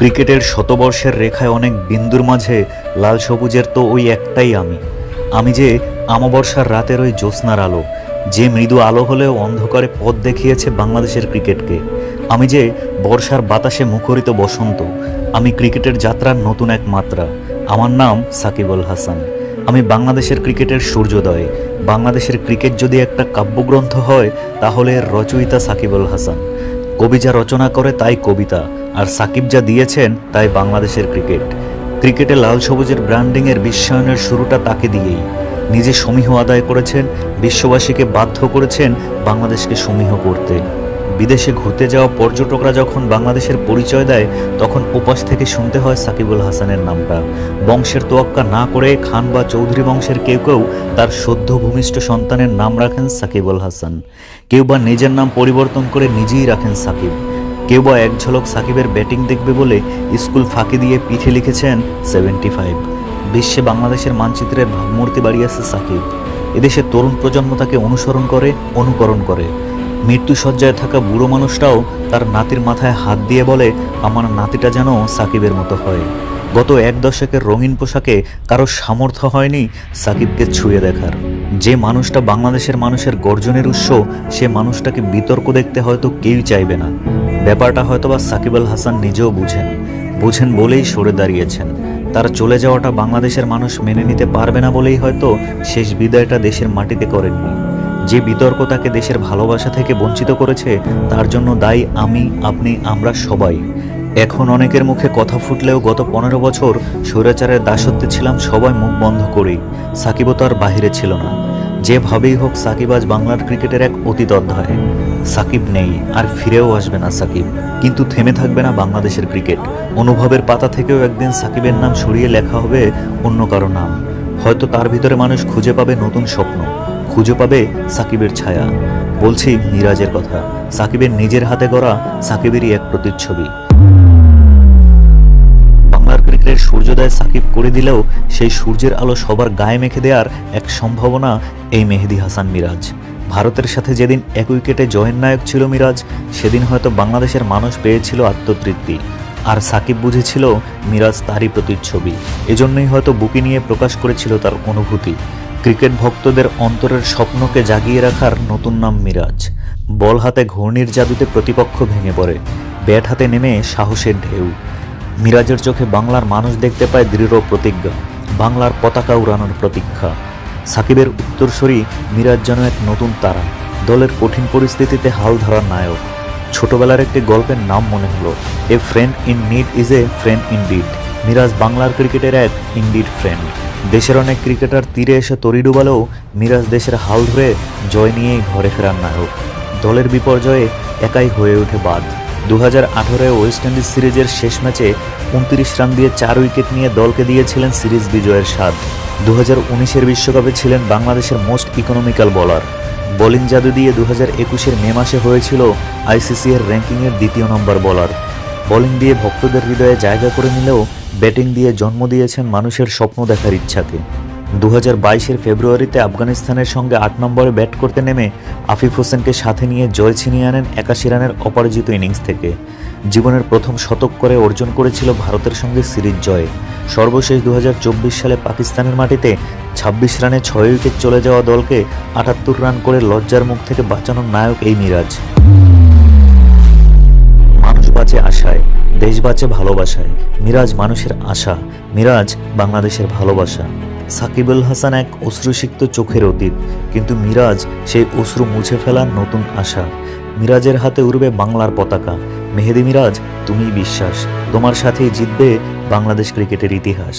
ক্রিকেটের শতবর্ষের রেখায় অনেক বিন্দুর মাঝে লাল সবুজের তো ওই একটাই আমি। আমি যে আমাবর্ষার রাতের ওই জ্যোৎস্নার আলো, যে মৃদু আলো হলেও অন্ধকারে পথ দেখিয়েছে বাংলাদেশের ক্রিকেটকে। আমি যে বর্ষার বাতাসে মুখরিত বসন্ত, আমি ক্রিকেটের যাত্রার নতুন এক মাত্রা। আমার নাম সাকিব আল হাসান। আমি বাংলাদেশের ক্রিকেটের সূর্যোদয়। বাংলাদেশের ক্রিকেট যদি একটা কাব্যগ্রন্থ হয়, তাহলে রচয়িতা সাকিব আল হাসান। কবি যা রচনা করে তাই কবিতা, আর সাকিব যা দিয়েছেন তাই বাংলাদেশের ক্রিকেট। ক্রিকেটে লাল সবুজের ব্র্যান্ডিংয়ের বিশ্বায়নের শুরুটা তাকে দিয়েই। নিজে সমীহ আদায় করেছেন, বিশ্ববাসীকে বাধ্য করেছেন বাংলাদেশকে সমীহ করতে। বিদেশে ঘুরতে যাওয়া পর্যটকরা যখন বাংলাদেশের পরিচয় দেয়, তখন ওপাশ থেকে শুনতে হয় সাকিবুল হাসানের নামটা। বংশের তোয়াক্কা না করে খান বা চৌধুরী বংশের কেউ কেউ তার সদ্য ভূমিষ্ঠ সন্তানের নাম রাখেন সাকিবুল হাসান। কেউ বা নিজের নাম পরিবর্তন করে নিজেই রাখেন সাকিব। কেউ বা এক ঝলক সাকিবের ব্যাটিং দেখবে বলে স্কুল ফাঁকি দিয়ে পিঠে লিখেছেন সেভেন্টি ফাইভ। বিশ্বে বাংলাদেশের মানচিত্রের ভাবমূর্তি বাড়িয়েছে সাকিব। এদেশের তরুণ প্রজন্ম তাকে অনুসরণ করে, অনুকরণ করে। মৃত্যুসজ্জায় থাকা বুড়ো মানুষটাও তার নাতির মাথায় হাত দিয়ে বলে, আমার নাতিটা যেন সাকিবের মতো হয়। গত এক দশকের রঙিন পোশাকে কারও সামর্থ্য হয়নি সাকিবকে ছুঁয়ে দেখার। যে মানুষটা বাংলাদেশের মানুষের গর্জনের উৎস, সে মানুষটাকে বিতর্ক দেখতে হয়তো কেউই চাইবে না। ব্যাপারটা হয়তোবা সাকিব আল হাসান নিজেও বুঝেন। বুঝেন বলেই সরে দাঁড়িয়েছেন। তার চলে যাওয়াটা বাংলাদেশের মানুষ মেনে নিতে পারবে না বলেই হয়তো শেষ বিদায়টা দেশের মাটিতে করেননি। যে বিতর্ক তাকে দেশের ভালোবাসা থেকে বঞ্চিত করেছে, তার জন্য দায়ী আমি, আপনি, আমরা সবাই। এখন অনেকের মুখে কথা ফুটলেও গত পনেরো বছর স্বৈরাচারের দাসত্বে ছিলাম সবাই মুখ বন্ধ করেই। সাকিবও তার বাহিরে ছিল না। যেভাবেই হোক, সাকিব আজ বাংলার ক্রিকেটের এক অতীত অধ্যায়। সাকিব নেই, আর ফিরেও আসবে না সাকিব। কিন্তু থেমে থাকবে না বাংলাদেশের ক্রিকেট। অনুভবের পাতা থেকেও একদিন সাকিবের নাম সরিয়ে লেখা হবে অন্য কারও নাম। হয়তো তার ভিতরে মানুষ খুঁজে পাবে নতুন স্বপ্ন। খুঁজে পাবে সাকিবের ছায়া। বলছি মিরাজের কথা। সাকিবের নিজের হাতে গড়া সাকিবেরই এক প্রতিচ্ছবি। বাংলার ক্রিকেটের সূর্যোদয় সাকিব করে দিলেও সেই সূর্যের আলো সবার গায়ে মেখে দেওয়ার এক সম্ভাবনা এই মেহেদি হাসান মিরাজ। ভারতের সাথে যেদিন এক উইকেটে জয়ের নায়ক ছিল মিরাজ, সেদিন হয়তো বাংলাদেশের মানুষ পেয়েছিল আত্মতৃপ্তি। আর সাকিব বুঝেছিল মিরাজ তারই প্রতিচ্ছবি। এজন্যই হয়তো বুকি নিয়ে প্রকাশ করেছিল তার অনুভূতি। ক্রিকেট ভক্তদের অন্তরের স্বপ্নকে জাগিয়ে রাখার নতুন নাম মিরাজ। বল হাতে ঘূর্ণির জাদুতে প্রতিপক্ষ ভেঙে পড়ে, ব্যাট হাতে নেমে সাহসের ঢেউ। মিরাজের চোখে বাংলার মানুষ দেখতে পায় দৃঢ় প্রতিজ্ঞা, বাংলার পতাকা উড়ানোর প্রতীক্ষা। সাকিবের উত্তরসূরি মিরাজ যেন এক নতুন তারা, দলের কঠিন পরিস্থিতিতে হাল ধরার নায়ক। ছোটবেলার একটি গল্পের নাম মনে হলো, a friend in need is a friend in deed Miraz বাংলার ক্রিকেটের এক ইনডিড ফ্রেন্ড। দেশের অনেক ক্রিকেটার তীরে এসে তরি ডুবালেও মিরাজ দেশের হাল ধরে জয় নিয়েই ঘরে ফেরার নায়ক। দলের বিপর্যয়ে একাই হয়ে ওঠে বাদ। দু হাজার ওয়েস্ট ইন্ডিজ সিরিজের শেষ ম্যাচে উনত্রিশ রান দিয়ে চার উইকেট নিয়ে দলকে দিয়েছিলেন সিরিজ বিজয়ের স্বাদ। দু হাজার উনিশের বিশ্বকাপে ছিলেন বাংলাদেশের মোস্ট ইকোনমিক্যাল বলার। বোলিং জাদু দিয়ে দু হাজার একুশের মে মাসে হয়েছিল আইসিসি এর র্যাঙ্কিংয়ের দ্বিতীয় নম্বর বলার। বোলিং দিয়ে ভক্তদের হৃদয়ে জায়গা করে নিলেও ব্যাটিং দিয়ে জন্ম দিয়েছেন মানুষের স্বপ্ন দেখার ইচ্ছাকে। দু হাজার ফেব্রুয়ারিতে আফগানিস্তানের সঙ্গে আট নম্বরে ব্যাট করতে নেমে আফিফ হোসেনকে সাথে নিয়ে জয় ছিনিয়ে আনেন একাশি রানের অপরাজিত ইনিংস থেকে। জীবনের প্রথম শতক করে অর্জন করেছিল ভারতের সঙ্গে সিরিজ জয়। সর্বশেষ দু হাজার চব্বিশ সালে পাকিস্তানের মাটিতে ছাব্বিশ রানে ছয় উইকেট চলে যাওয়া দলকে আটাত্তর রান করে লজ্জার মুখ থেকে বাঁচানোর নায়ক এই মিরাজ। বাঁচে আশায়, দেশ বাঁচে ভালোবাসায়। মিরাজ মানুষের আশা, মিরাজ বাংলাদেশের ভালোবাসা। সাকিবুল হাসান এক অশ্রুসিক্ত চোখের অতীত, কিন্তু মিরাজ সেই অশ্রু মুছে ফেলার নতুন আশা। মিরাজের হাতে উড়বে বাংলার পতাকা। মেহেদি মিরাজ তুমি বিশ্বাস। তোমার সাথেই জিতবে বাংলাদেশ ক্রিকেটের ইতিহাস।